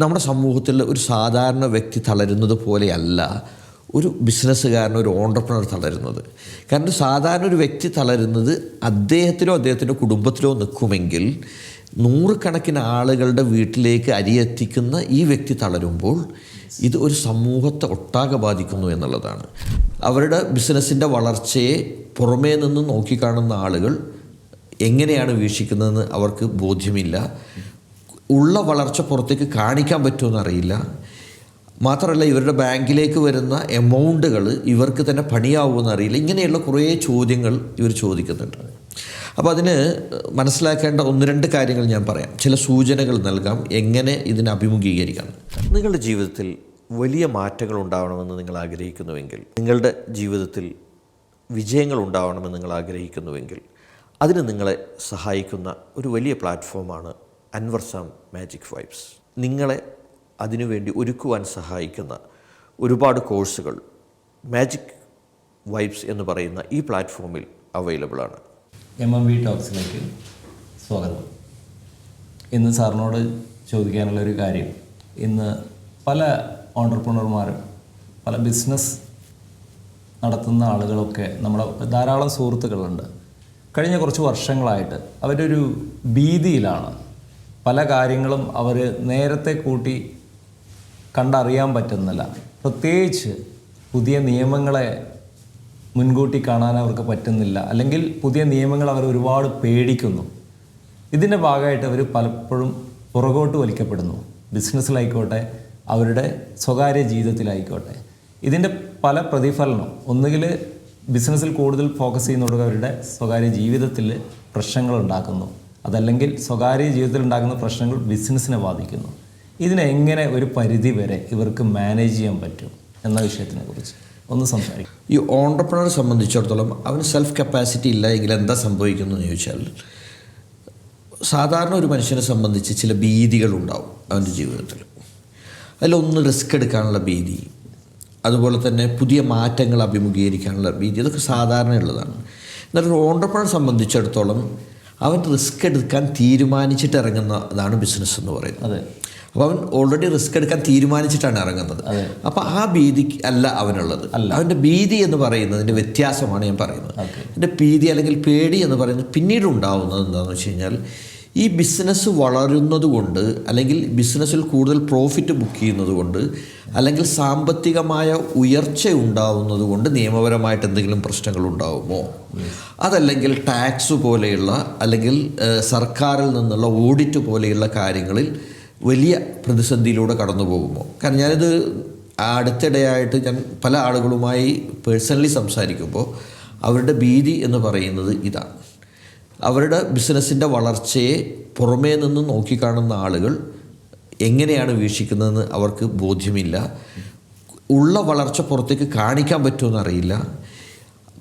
നമ്മുടെ സമൂഹത്തിൽ ഒരു സാധാരണ വ്യക്തി തളരുന്നത് പോലെയല്ല. ഒരു ബിസിനസ്സുകാരൻ ഒരു ഓണ്ടർപ്രണർ തളരുന്നത്. കാരണം സാധാരണ ഒരു വ്യക്തി തളരുന്നത് അദ്ദേഹത്തിലോ അദ്ദേഹത്തിന്റെ കുടുംബത്തിലോ നിൽക്കുമെങ്കിൽ നൂറുകണക്കിന് ആളുകളുടെ വീട്ടിലേക്ക് അരിയെത്തിക്കുന്ന ഈ വ്യക്തി തളരുമ്പോൾ ഇത് ഒരു സമൂഹത്തെ ഒട്ടാകെ ബാധിക്കുന്നു എന്നുള്ളതാണ്. അവരുടെ ബിസിനസ്സിന്റെ വളർച്ചയെ പുറമേ നിന്ന് നോക്കിക്കാണുന്ന ആളുകൾ എങ്ങനെയാണ് വീക്ഷിക്കുന്നതെന്ന് അവർക്ക് ബോധ്യമില്ല. ഉള്ള വളർച്ച പുറത്തേക്ക് കാണിക്കാൻ പറ്റുമെന്ന് അറിയില്ല. മാത്രമല്ല ഇവരുടെ ബാങ്കിലേക്ക് വരുന്ന എമൗണ്ടുകൾ ഇവർക്ക് തന്നെ പണിയാവുമെന്ന് അറിയില്ല. ഇങ്ങനെയുള്ള കുറേ ചോദ്യങ്ങൾ ഇവർ ചോദിക്കുന്നുണ്ട്. അപ്പോൾ അതിന് മനസ്സിലാക്കേണ്ട ഒന്ന് രണ്ട് കാര്യങ്ങൾ ഞാൻ പറയാം. ചില സൂചനകൾ നൽകാം. എങ്ങനെ ഇതിനെ അഭിമുഖീകരിക്കാം? നിങ്ങളുടെ ജീവിതത്തിൽ വലിയ മാറ്റങ്ങൾ ഉണ്ടാവണമെന്ന് നിങ്ങൾ ആഗ്രഹിക്കുന്നുവെങ്കിൽ നിങ്ങളുടെ ജീവിതത്തിൽ വിജയങ്ങൾ ഉണ്ടാവണമെന്ന് നിങ്ങൾ ആഗ്രഹിക്കുന്നുവെങ്കിൽ അതിന് നിങ്ങളെ സഹായിക്കുന്ന ഒരു വലിയ പ്ലാറ്റ്ഫോമാണ് അൻവർ സാം മാജിക് വൈബ്സ് നിങ്ങളെ അതിനുവേണ്ടി ഒരുക്കുവാൻ സഹായിക്കുന്ന ഒരുപാട് കോഴ്സുകൾ മാജിക് വൈബ്സ് എന്ന് പറയുന്ന ഈ പ്ലാറ്റ്ഫോമിൽ അവൈലബിൾ ആണ്. എം എം വി ടോക്സിലേക്ക് സ്വാഗതം. ഇന്ന് സാറിനോട് ചോദിക്കാനുള്ള ഒരു കാര്യം. ഇന്ന് പല ഓണ്ടർപ്രണർമാരും പല ബിസിനസ് നടത്തുന്ന ആളുകളൊക്കെ നമ്മുടെ ധാരാളം സുഹൃത്തുക്കളുണ്ട്. കഴിഞ്ഞ കുറച്ച് വർഷങ്ങളായിട്ട് അവരൊരു ഭീതിയിലാണ് പല കാര്യങ്ങളും അവർ നേരത്തെ കൂട്ടി കണ്ടറിയാൻ പറ്റുന്നില്ല. പ്രത്യേകിച്ച് പുതിയ നിയമങ്ങളെ മുൻകൂട്ടി കാണാൻ അവർക്ക് പറ്റുന്നില്ല. അല്ലെങ്കിൽ പുതിയ നിയമങ്ങൾ അവർ ഒരുപാട് പേടിക്കുന്നു. ഇതിന്റെ ഭാഗമായിട്ട് അവർ പലപ്പോഴും പുറകോട്ട് വലിക്കപ്പെടുന്നു. ബിസിനസ്സിലായിക്കോട്ടെ അവരുടെ സ്വകാര്യ ജീവിതത്തിലായിക്കോട്ടെ. ഇതിന്റെ പല പ്രതിഫലനം ഒന്നുകിൽ ബിസിനസ്സിൽ കൂടുതൽ ഫോക്കസ് ചെയ്യുന്നതോടെ അവരുടെ സ്വകാര്യ ജീവിതത്തിൽ പ്രശ്നങ്ങൾ ഉണ്ടാക്കുന്നു. അതല്ലെങ്കിൽ സ്വകാര്യ ജീവിതത്തിൽ ഉണ്ടാകുന്ന പ്രശ്നങ്ങൾ ബിസിനസ്സിനെ ബാധിക്കുന്നു. ഇതിനെങ്ങനെ ഒരു പരിധി വരെ ഇവർക്ക് മാനേജ് ചെയ്യാൻ പറ്റും എന്ന വിഷയത്തിനെ കുറിച്ച് ഒന്ന് സംസാരിക്കും. ഈ ഓണ്ടർപ്രണറെ സംബന്ധിച്ചിടത്തോളം അവന് സെൽഫ് കപ്പാസിറ്റി ഇല്ല എങ്കിൽ എന്താ സംഭവിക്കുന്നു എന്ന് ചോദിച്ചാൽ സാധാരണ ഒരു മനുഷ്യനെ സംബന്ധിച്ച് ചില ഭീതികളുണ്ടാവും അവന്റെ ജീവിതത്തിൽ. അതിലൊന്ന് റിസ്ക് എടുക്കാനുള്ള ഭീതി അതുപോലെ തന്നെ പുതിയ മാറ്റങ്ങൾ അഭിമുഖീകരിക്കാനുള്ള ഭീതി ഇതൊക്കെ സാധാരണയുള്ളതാണ്. എന്നാൽ ഒരു ഓണ്ടർപ്രണറെ സംബന്ധിച്ചിടത്തോളം അവൻ റിസ്ക് എടുക്കാൻ തീരുമാനിച്ചിട്ട് ഇറങ്ങുന്നതാണ് ബിസിനസ് എന്ന് പറയുന്നത്. അതെ. അപ്പോൾ അവൻ ഓൾറെഡി റിസ്ക് എടുക്കാൻ തീരുമാനിച്ചിട്ടാണ് ഇറങ്ങുന്നത്. അപ്പോൾ ആ ഭീതി അല്ല അവനുള്ളത്. അവന്റെ ഭീതി എന്ന് പറയുന്നതിന്റെ വ്യത്യാസമാണ് ഞാൻ പറയുന്നത്. എന്റെ ഭീതി അല്ലെങ്കിൽ പേടി എന്ന് പറയുന്നത് പിന്നീട് ഉണ്ടാവുന്നത് എന്താണെന്ന് വെച്ച് കഴിഞ്ഞാൽ ഈ ബിസിനസ് വളരുന്നത് കൊണ്ട് അല്ലെങ്കിൽ ബിസിനസ്സിൽ കൂടുതൽ പ്രോഫിറ്റ് ബുക്ക് ചെയ്യുന്നത് കൊണ്ട് അല്ലെങ്കിൽ സാമ്പത്തികമായ ഉയർച്ച ഉണ്ടാവുന്നത് കൊണ്ട് നിയമപരമായിട്ട് എന്തെങ്കിലും പ്രശ്നങ്ങൾ ഉണ്ടാവുമോ? അതല്ലെങ്കിൽ ടാക്സ് പോലെയുള്ള അല്ലെങ്കിൽ സർക്കാരിൽ നിന്നുള്ള ഓഡിറ്റ് പോലെയുള്ള കാര്യങ്ങളിൽ വലിയ പ്രതിസന്ധിയിലൂടെ കടന്നു പോകുമോ? കാരണം ഞാനിത് അടുത്തിടെയായിട്ട് ഞാൻ പല ആളുകളുമായി പേഴ്സണലി സംസാരിക്കുമ്പോൾ അവരുടെ ഭീതി എന്ന് പറയുന്നത് ഇതാണ്. അവരുടെ ബിസിനസ്സിന്റെ വളർച്ചയെ പുറമേ നിന്ന് നോക്കിക്കാണുന്ന ആളുകൾ എങ്ങനെയാണ് വീക്ഷിക്കുന്നതെന്ന് അവർക്ക് ബോധ്യമില്ല. ഉള്ള വളർച്ച പുറത്തേക്ക് കാണിക്കാൻ പറ്റുമെന്ന് അറിയില്ല.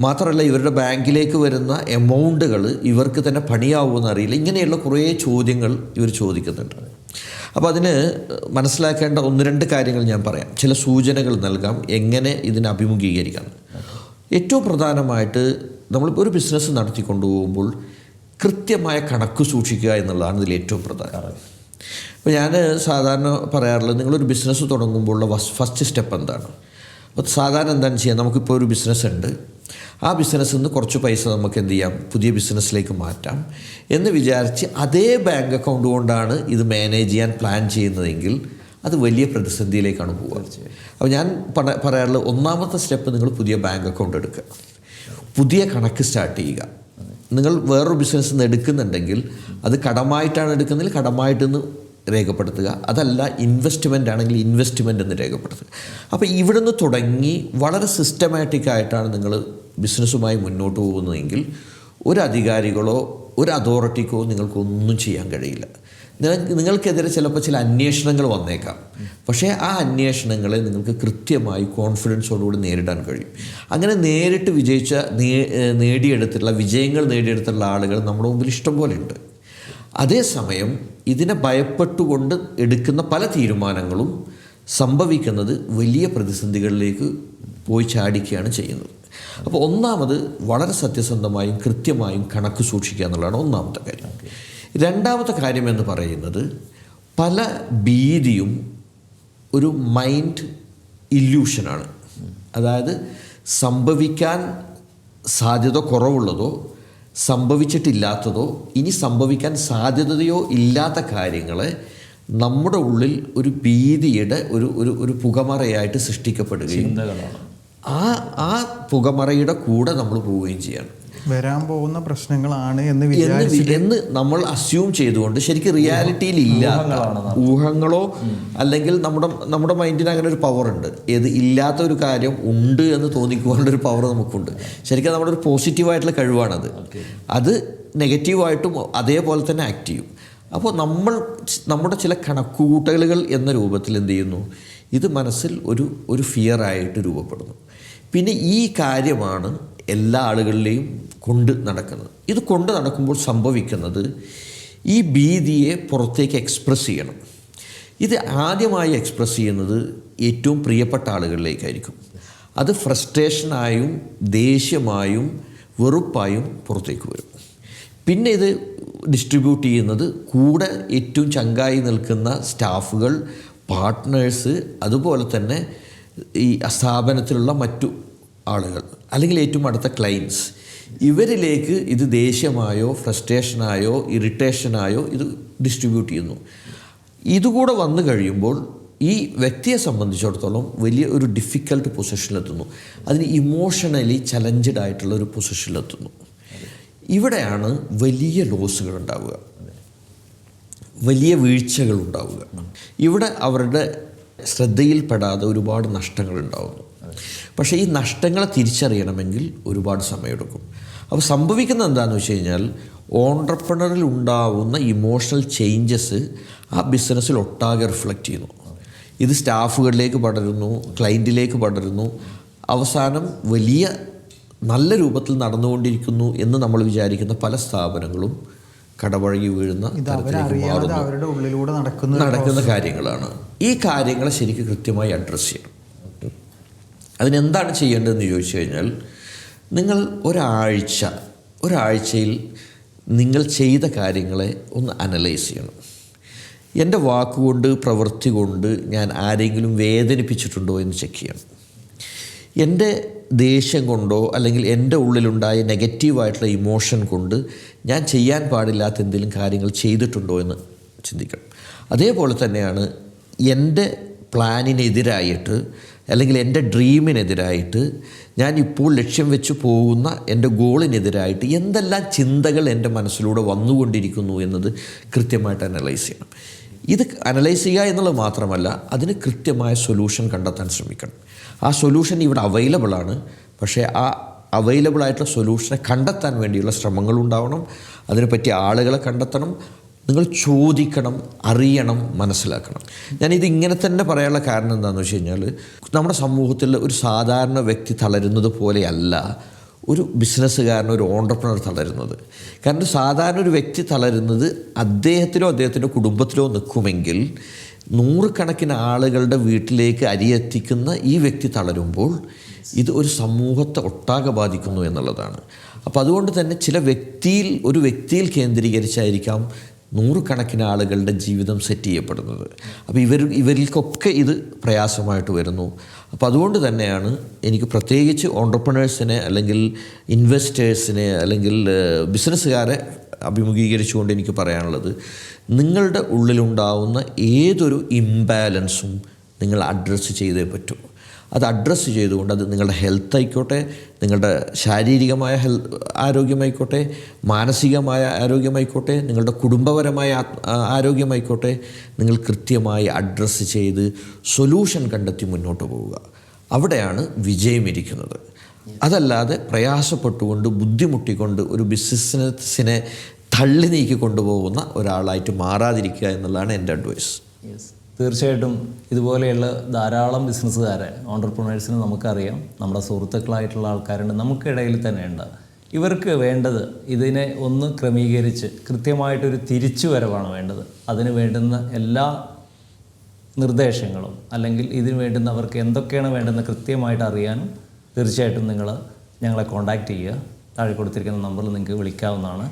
മാത്രമല്ല ഇവരുടെ ബാങ്കിലേക്ക് വരുന്ന എമൗണ്ടുകൾ ഇവർക്ക് തന്നെ പണിയാവുമെന്ന് അറിയില്ല. ഇങ്ങനെയുള്ള കുറേ ചോദ്യങ്ങൾ ഇവർ ചോദിക്കുന്നുണ്ട്. അപ്പോൾ അതിന് മനസ്സിലാക്കേണ്ട ഒന്ന് രണ്ട് കാര്യങ്ങൾ ഞാൻ പറയാം. ചില സൂചനകൾ നൽകാം. എങ്ങനെ ഇതിനെ അഭിമുഖീകരിക്കാം? ഏറ്റവും പ്രധാനമായിട്ട് നമ്മളിപ്പോൾ ഒരു ബിസിനസ് നടത്തിക്കൊണ്ടു പോകുമ്പോൾ കൃത്യമായ കണക്ക് സൂക്ഷിക്കുക എന്നുള്ളതാണ് ഇതിൽ ഏറ്റവും പ്രധാനം. അപ്പോൾ ഞാൻ സാധാരണ പറയാറുള്ളത് നിങ്ങളൊരു ബിസിനസ് തുടങ്ങുമ്പോഴുള്ള ഫസ്റ്റ് സ്റ്റെപ്പ് എന്താണ്? അപ്പോൾ സാധാരണ എന്താണ് ചെയ്യുക നമുക്കിപ്പോൾ ഒരു ബിസിനസ് ഉണ്ട്. ആ ബിസിനസ്സിൽ നിന്ന് കുറച്ച് പൈസ നമുക്ക് എന്ത് ചെയ്യാം? പുതിയ ബിസിനസ്സിലേക്ക് മാറ്റാം. എന്ന് വിചാരിച്ച് അതേ ബാങ്ക് അക്കൗണ്ട് കൊണ്ടാണ് ഇത് മാനേജ് ചെയ്യാൻ പ്ലാൻ ചെയ്യുന്നതെങ്കിൽ അത് വലിയ പ്രതിസന്ധിയിലേക്കാണ് പോകുക അപ്പോൾ ഞാൻ പറയാറുള്ള ഒന്നാമത്തെ സ്റ്റെപ്പ് നിങ്ങൾ പുതിയ ബാങ്ക് അക്കൗണ്ട് എടുക്കുക. പുതിയ കണക്ക് സ്റ്റാർട്ട് ചെയ്യുക. നിങ്ങൾ വേറൊരു ബിസിനസ് നിന്ന് എടുക്കുന്നുണ്ടെങ്കിൽ അത് കടമായിട്ടാണ് എടുക്കുന്നതിൽ കടമായിട്ടെന്ന് രേഖപ്പെടുത്തുക. അതല്ല ഇൻവെസ്റ്റ്മെന്റ് ആണെങ്കിൽ ഇൻവെസ്റ്റ്മെന്റ് എന്ന് രേഖപ്പെടുത്തുക. അപ്പോൾ ഇവിടുന്ന് തുടങ്ങി വളരെ സിസ്റ്റമാറ്റിക് ആയിട്ടാണ് നിങ്ങൾ ബിസിനസ്സുമായി മുന്നോട്ട് പോകുന്നതെങ്കിൽ ഒരു അധികാരികളോ ഒരു അതോറിറ്റിക്കോ നിങ്ങൾക്കൊന്നും ചെയ്യാൻ കഴിയില്ല. നിങ്ങൾക്കെതിരെ ചിലപ്പോൾ ചില അന്വേഷണങ്ങൾ വന്നേക്കാം. പക്ഷേ ആ അന്വേഷണങ്ങളെ നിങ്ങൾക്ക് കൃത്യമായി കോൺഫിഡൻസോടുകൂടി നേരിടാൻ കഴിയും. അങ്ങനെ നേരിട്ട് വിജയിച്ച നേടിയെടുത്തിട്ടുള്ള വിജയങ്ങൾ നേടിയെടുത്തിട്ടുള്ള ആളുകൾ നമ്മുടെ മുമ്പിൽ ഇഷ്ടം പോലെ ഉണ്ട്. അതേസമയം ഇതിനെ ഭയപ്പെട്ടുകൊണ്ട് എടുക്കുന്ന പല തീരുമാനങ്ങളും സംഭവിക്കുന്നത് വലിയ പ്രതിസന്ധികളിലേക്ക് പോയി ചാടിക്കുകയാണ് ചെയ്യുന്നത്. അപ്പോൾ ഒന്നാമത് വളരെ സത്യസന്ധമായും കൃത്യമായും കണക്ക് സൂക്ഷിക്കുക എന്നുള്ളതാണ് ഒന്നാമത്തെ കാര്യം. രണ്ടാമത്തെ കാര്യമെന്ന് പറയുന്നത് പല ഭീതിയും ഒരു മൈൻഡ് ഇല്യൂഷനാണ്. അതായത് സംഭവിക്കാൻ സാധ്യത കുറവുള്ളതോ സംഭവിച്ചിട്ടില്ലാത്തതോ ഇനി സംഭവിക്കാൻ സാധ്യതയോ ഇല്ലാത്ത കാര്യങ്ങളെ നമ്മുടെ ഉള്ളിൽ ഒരു ഭീതിയുടെ ഒരു ഒരു ഒരു പുകമറയായിട്ട് സൃഷ്ടിക്കപ്പെടുകയും ആ ആ പുകമറയുടെ കൂടെ നമ്മൾ പോവുകയും ചെയ്യണം. വരാൻ പോകുന്ന പ്രശ്നങ്ങളാണ് എന്ന് എന്ന് നമ്മൾ അസ്യൂം ചെയ്തുകൊണ്ട് ശരിക്കും റിയാലിറ്റിയിൽ ഇല്ലാത്ത ഊഹങ്ങളോ അല്ലെങ്കിൽ നമ്മുടെ നമ്മുടെ മൈൻഡിന് അങ്ങനെ ഒരു പവർ ഉണ്ട്. ഏത് ഇല്ലാത്ത ഒരു കാര്യം ഉണ്ട് എന്ന് തോന്നിക്കുവാനുള്ള ഒരു പവർ നമുക്കുണ്ട്. ശരിക്കും നമ്മുടെ ഒരു പോസിറ്റീവായിട്ടുള്ള കഴിവാണത്. അത് നെഗറ്റീവായിട്ടും അതേപോലെ തന്നെ ആക്ട് ചെയ്യും. അപ്പോൾ നമ്മൾ നമ്മുടെ ചില കണക്കുകൂട്ടലുകൾ എന്ന രൂപത്തിൽ എന്ത് ചെയ്യുന്നു? ഇത് മനസ്സിൽ ഒരു ഒരു ഫിയറായിട്ട് രൂപപ്പെടുന്നു. പിന്നെ ഈ കാര്യമാണ് എല്ലാ ആളുകളിലെയും കൊണ്ട് നടക്കുന്നത്. ഇത് കൊണ്ട് നടക്കുമ്പോൾ സംഭവിക്കുന്നത് ഈ ഭീതിയെ പുറത്തേക്ക് എക്സ്പ്രസ് ചെയ്യണം. ഇത് ആദ്യമായി എക്സ്പ്രസ് ചെയ്യുന്നത് ഏറ്റവും പ്രിയപ്പെട്ട ആളുകളിലേക്കായിരിക്കും. അത് ഫ്രസ്ട്രേഷനായും ദേഷ്യമായും വെറുപ്പായും പുറത്തേക്ക് വരും. പിന്നെ ഇത് ഡിസ്ട്രിബ്യൂട്ട് ചെയ്യുന്നത് കൂടെ ഏറ്റവും ചങ്കായി നിൽക്കുന്ന സ്റ്റാഫുകൾ പാർട്ട്നേഴ്സ് അതുപോലെ തന്നെ ഈ സ്ഥാപനത്തിലുള്ള മറ്റു ആളുകൾ. അല്ലെങ്കിൽ ഏറ്റവും അടുത്ത ക്ലയൻസ് ഇവരിലേക്ക് ഇത് ദേഷ്യമായോ ഫ്രസ്ട്രേഷനായോ ഇറിറ്റേഷനായോ ഇത് ഡിസ്ട്രിബ്യൂട്ട് ചെയ്യുന്നു. ഇതുകൂടെ വന്നു കഴിയുമ്പോൾ ഈ വ്യക്തിയെ സംബന്ധിച്ചിടത്തോളം വലിയ ഒരു ഡിഫിക്കൽട്ട് പൊസിഷനിലെത്തുന്നു അതിന് ഇമോഷണലി ചലഞ്ചഡ് ആയിട്ടുള്ള ഒരു പൊസിഷനിലെത്തുന്നു ഇവിടെയാണ് വലിയ ലോസുകൾ ഉണ്ടാവുക. വലിയ വീഴ്ചകൾ ഉണ്ടാവുക. ഇവിടെ അവരുടെ ശ്രദ്ധയിൽപ്പെടാതെ ഒരുപാട് നഷ്ടങ്ങൾ ഉണ്ടാവുന്നു. പക്ഷേ ഈ നഷ്ടങ്ങളെ തിരിച്ചറിയണമെങ്കിൽ ഒരുപാട് സമയമെടുക്കും. അപ്പോൾ സംഭവിക്കുന്നത് എന്താണെന്ന് വെച്ച് കഴിഞ്ഞാൽ ഓണ്ടർപ്രണറിൽ ഉണ്ടാവുന്ന ഇമോഷണൽ ചേഞ്ചസ് ആ ബിസിനസ്സിൽ ഒട്ടാകെ റിഫ്ലക്റ്റ് ചെയ്യുന്നു. ഇത് സ്റ്റാഫുകളിലേക്ക് പടരുന്നു ക്ലയന്റിലേക്ക് പടരുന്നു. അവസാനം വലിയ നല്ല രൂപത്തിൽ നടന്നുകൊണ്ടിരിക്കുന്നു എന്ന് നമ്മൾ വിചാരിക്കുന്ന പല സ്ഥാപനങ്ങളും കടപഴകി വീഴുന്ന നടക്കുന്ന കാര്യങ്ങളാണ്. ഈ കാര്യങ്ങളെ ശരിക്കും കൃത്യമായി അഡ്രസ്സ് ചെയ്യണം. അതിനെന്താണ് ചെയ്യേണ്ടതെന്ന് ചോദിച്ചു കഴിഞ്ഞാൽ നിങ്ങൾ ഒരാഴ്ച ഒരാഴ്ചയിൽ നിങ്ങൾ ചെയ്ത കാര്യങ്ങളെ ഒന്ന് അനലൈസ് ചെയ്യണം. എന്റെ വാക്കുകൊണ്ട് പ്രവൃത്തി കൊണ്ട് ഞാൻ ആരെങ്കിലും വേദനിപ്പിച്ചിട്ടുണ്ടോ എന്ന് ചെക്ക് ചെയ്യണം. എന്റെ ദേഷ്യം കൊണ്ടോ അല്ലെങ്കിൽ എന്റെ ഉള്ളിലുണ്ടായ നെഗറ്റീവായിട്ടുള്ള ഇമോഷൻ കൊണ്ട് ഞാൻ ചെയ്യാൻ പാടില്ലാത്ത എന്തെങ്കിലും കാര്യങ്ങൾ ചെയ്തിട്ടുണ്ടോ എന്ന് ചിന്തിക്കണം. അതേപോലെ തന്നെയാണ് എന്റെ പ്ലാനിനെതിരായിട്ട് അല്ലെങ്കിൽ എന്റെ ഡ്രീമിനെതിരായിട്ട് ഞാൻ ഇപ്പോൾ ലക്ഷ്യം വെച്ച് പോകുന്ന എന്റെ ഗോളിനെതിരായിട്ട് എന്തെല്ലാം ചിന്തകൾ എന്റെ മനസ്സിലൂടെ വന്നുകൊണ്ടിരിക്കുന്നു എന്നത് കൃത്യമായിട്ട് അനലൈസ് ചെയ്യണം. ഇത് അനലൈസ് ചെയ്യുക എന്നുള്ളത് മാത്രമല്ല അതിന് കൃത്യമായ സൊല്യൂഷൻ കണ്ടെത്താൻ ശ്രമിക്കണം. ആ സൊല്യൂഷൻ ഇവിടെ അവൈലബിൾ ആണ്. പക്ഷേ ആ അവൈലബിൾ ആയിട്ടുള്ള സൊല്യൂഷനെ കണ്ടെത്താൻ വേണ്ടിയുള്ള ശ്രമങ്ങൾ ഉണ്ടാവണം. അതിനെപ്പറ്റി ആളുകളെ കണ്ടെത്തണം. നിങ്ങൾ ചോദിക്കണം അറിയണം മനസ്സിലാക്കണം. ഞാനിത് ഇങ്ങനെ തന്നെ പറയാനുള്ള കാരണം എന്താണെന്ന് വെച്ച് കഴിഞ്ഞാൽ നമ്മുടെ സമൂഹത്തിൽ ഒരു സാധാരണ വ്യക്തി തളരുന്നത് പോലെയല്ല ഒരു ബിസിനസ്സുകാരൻ ഒരു ഓണ്ടർപ്രണർ തളരുന്നത്. കാരണം സാധാരണ ഒരു വ്യക്തി തളരുന്നത് അദ്ദേഹത്തിലോ അദ്ദേഹത്തിന്റെ കുടുംബത്തിലോ നിൽക്കുമെങ്കിൽ നൂറുകണക്കിന് ആളുകളുടെ വീട്ടിലേക്ക് അരിയെത്തിക്കുന്ന ഈ വ്യക്തി തളരുമ്പോൾ ഇത് ഒരു സമൂഹത്തെ ഒട്ടാകെ ബാധിക്കുന്നു എന്നുള്ളതാണ്. അപ്പോൾ അതുകൊണ്ട് തന്നെ ചില വ്യക്തിയിൽ ഒരു വ്യക്തിയിൽ കേന്ദ്രീകരിച്ചായിരിക്കാം നൂറുകണക്കിന് ആളുകളുടെ ജീവിതം സെറ്റ് ചെയ്യപ്പെടുന്നത്. അപ്പോൾ ഇവർ ഇവർക്കൊക്കെ ഇത് പ്രയാസമായിട്ട് വരുന്നു. അപ്പോൾ അതുകൊണ്ട് തന്നെയാണ് എനിക്ക് പ്രത്യേകിച്ച് ഓണ്ടർപ്രണേഴ്സിനെ അല്ലെങ്കിൽ ഇൻവെസ്റ്റേഴ്സിനെ അല്ലെങ്കിൽ ബിസിനസ്സുകാരെ അഭിമുഖീകരിച്ചുകൊണ്ട് എനിക്ക് പറയാനുള്ളത് നിങ്ങളുടെ ഉള്ളിലുണ്ടാവുന്ന ഏതൊരു ഇംബാലൻസും നിങ്ങൾ അഡ്രസ്സ് ചെയ്തേ പറ്റൂ. അത് അഡ്രസ്സ് ചെയ്തുകൊണ്ട് അത് നിങ്ങളുടെ ഹെൽത്ത് ആയിക്കോട്ടെ നിങ്ങളുടെ ശാരീരികമായ ഹെൽ ആരോഗ്യമായിക്കോട്ടെ മാനസികമായ ആരോഗ്യമായിക്കോട്ടെ നിങ്ങളുടെ കുടുംബപരമായ ആരോഗ്യമായിക്കോട്ടെ നിങ്ങൾ കൃത്യമായി അഡ്രസ്സ് ചെയ്ത് സൊല്യൂഷൻ കണ്ടെത്തി മുന്നോട്ട് പോവുക. അവിടെയാണ് വിജയമിരിക്കുന്നത് അതല്ലാതെ പ്രയാസപ്പെട്ടുകൊണ്ട് ബുദ്ധിമുട്ടിക്കൊണ്ട് ഒരു ബിസിനസ്സിനെ തള്ളി നീക്കി കൊണ്ടുപോകുന്ന ഒരാളായിട്ട് മാറാതിരിക്കുക എന്നുള്ളതാണ് എന്റെ അഡ്വൈസ്. തീർച്ചയായിട്ടും ഇതുപോലെയുള്ള ധാരാളം ബിസിനസ്സുകാരെ ഓണ്ടർപ്രണേഴ്സിന് നമുക്കറിയാം. നമ്മുടെ സുഹൃത്തുക്കളായിട്ടുള്ള ആൾക്കാരുണ്ട് നമുക്കിടയിൽ തന്നെ ഉണ്ട് ഇവർക്ക് വേണ്ടത് ഇതിനെ ഒന്ന് ക്രമീകരിച്ച് കൃത്യമായിട്ടൊരു തിരിച്ചു വരവാണ് വേണ്ടത്. അതിന് വേണ്ടുന്ന എല്ലാ നിർദ്ദേശങ്ങളും അല്ലെങ്കിൽ ഇതിന് വേണ്ടുന്ന അവർക്ക് എന്തൊക്കെയാണ് വേണ്ടതെന്ന് കൃത്യമായിട്ട് അറിയാനും തീർച്ചയായിട്ടും നിങ്ങൾ ഞങ്ങളെ കോൺടാക്റ്റ് ചെയ്യുക. താഴെ കൊടുത്തിരിക്കുന്ന നമ്പറിൽ നിങ്ങൾക്ക് വിളിക്കാവുന്നതാണ്.